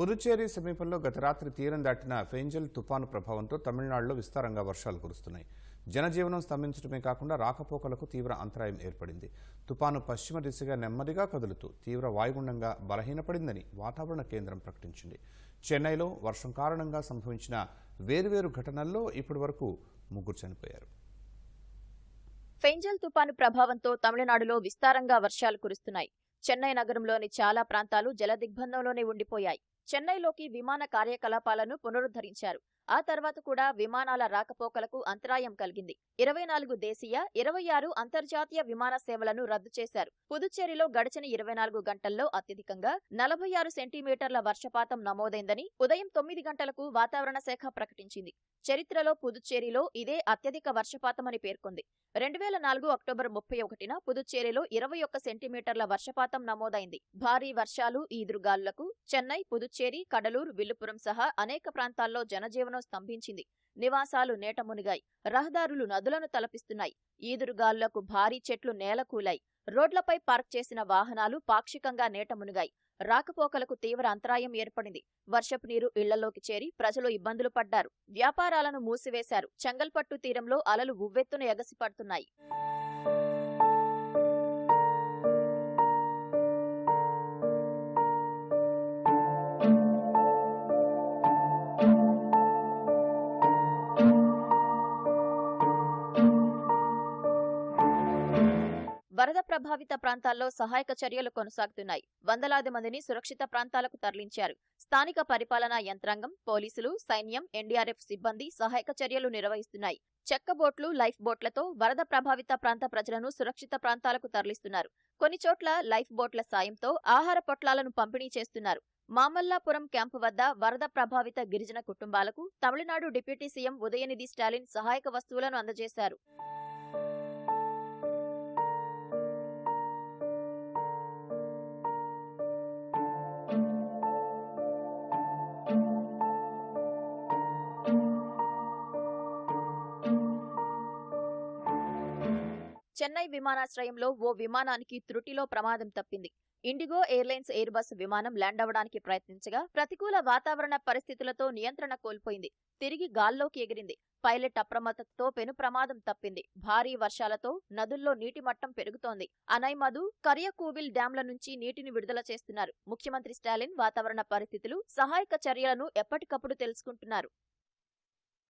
పుదుచ్చేరి సమీపంలో గత రాత్రి తీరం దాటిన ఫెంజల్ తుపాను ప్రభావంతో తమిళనాడులో విస్తారంగా వర్షాలు కురుస్తున్నాయి. జనజీవనం స్తంభించడమే కాకుండా రాకపోకలకు తీవ్ర అంతరాయం ఏర్పడింది. తుపాను పశ్చిమ దిశగా నెమ్మదిగా కదులుతూ తీవ్ర వాయుగుండంగా బలహీనపడిందని వాతావరణ కేంద్రం ప్రకటించింది. చెన్నైలో వర్షం కారణంగా సంభవించిన వేర్వేరు ఘటనల్లో ఇప్పటివరకు ముగ్గురు చనిపోయారు. ఫెంజల్ తుపాను ప్రభావంతో తమిళనాడులో విస్తారంగా వర్షాలు కురుస్తున్నాయి. చెన్నై నగరంలోని చాలా ప్రాంతాలు జలదిగ్బంధంలోనే ఉండిపోయాయి. చెన్నైలోకి విమాన కార్యకలాపాలను పునరుద్ధరించారు. ఆ తర్వాత కూడా విమానాల రాకపోకలకు అంతరాయం కలిగింది. ఇరవై నాలుగు దేశీయ ఇరవై ఆరు అంతర్జాతీయ విమాన సేవలను రద్దు చేశారు. పుదుచ్చేరిలో గడిచిన ఇరవై నాలుగు గంటల్లో అత్యధికంగా నలభై ఆరు సెంటీమీటర్ల వర్షపాతం నమోదైందని ఉదయం తొమ్మిది గంటలకు వాతావరణ శాఖ ప్రకటించింది. చరిత్రలో పుదుచ్చేరిలో ఇదే అత్యధిక వర్షపాతమని పేర్కొంది. రెండు వేల నాలుగు అక్టోబర్ ముప్పై ఒకటిన పుదుచ్చేరిలో ఇరవై ఒక్క సెంటీమీటర్ల వర్షపాతం నమోదైంది. భారీ వర్షాలు ఈదురుగాలులకు చెన్నై పుదుచ్చేరి కడలూరు విల్లుపురం సహా అనేక ప్రాంతాల్లో జనజీవనం స్తంభించింది. నివాసాలు నేట మునిగాయి రహదారులు నదులను తలపిస్తున్నాయి. ఈదురుగాలులకు భారీ చెట్లు నేలకూలాయి. రోడ్లపై పార్క్ చేసిన వాహనాలు పాక్షికంగా నేట మునిగాయి రాకపోకలకు తీవ్ర అంతరాయం ఏర్పడింది. వర్షపు నీరు ఇళ్ళలోకి చేరి ప్రజలు ఇబ్బందులు పడ్డారు. వ్యాపారాలను మూసివేశారు. చెంగల్పట్టు తీరంలో అలలు ఉవ్వెత్తున ఎగసిపడుతున్నాయి. వరద ప్రభావిత ప్రాంతాల్లో సహాయక చర్యలు కొనసాగుతున్నాయి. వందలాది మందిని సురక్షిత ప్రాంతాలకు తరలించారు. స్థానిక పరిపాలనా యంత్రాంగం పోలీసులు సైన్యం ఎన్డీఆర్ఎఫ్ సిబ్బంది సహాయక చర్యలు నిర్వహిస్తున్నాయి. చెక్క బోట్లు లైఫ్ బోట్లతో వరద ప్రభావిత ప్రాంత ప్రజలను సురక్షిత ప్రాంతాలకు తరలిస్తున్నారు. కొన్ని చోట్ల లైఫ్ బోట్ల సాయంతో ఆహార పొట్లాలను పంపిణీ చేస్తున్నారు. మామల్లాపురం క్యాంపు వద్ద వరద ప్రభావిత గిరిజన కుటుంబాలకు తమిళనాడు డిప్యూటీ సీఎం ఉదయనిధి స్టాలిన్ సహాయక వస్తువులను అందజేశారు. చెన్నై విమానాశ్రయంలో ఓ విమానానికి త్రుటిలో ప్రమాదం తప్పింది. ఇండిగో ఎయిర్లైన్స్ ఎయిర్ బస్ విమానం ల్యాండ్ అవడానికి ప్రయత్నించగా ప్రతికూల వాతావరణ పరిస్థితులతో నియంత్రణ కోల్పోయింది. తిరిగి గాల్లోకి ఎగిరింది. పైలట్ అప్రమత్తతో పెను ప్రమాదం తప్పింది. భారీ వర్షాలతో నదుల్లో నీటి మట్టం పెరుగుతోంది. అనైమధు కరియకూవిల్ డ్యాంల నుంచి నీటిని విడుదల చేస్తున్నారు. ముఖ్యమంత్రి స్టాలిన్ వాతావరణ పరిస్థితులు సహాయక చర్యలను ఎప్పటికప్పుడు తెలుసుకుంటున్నారు.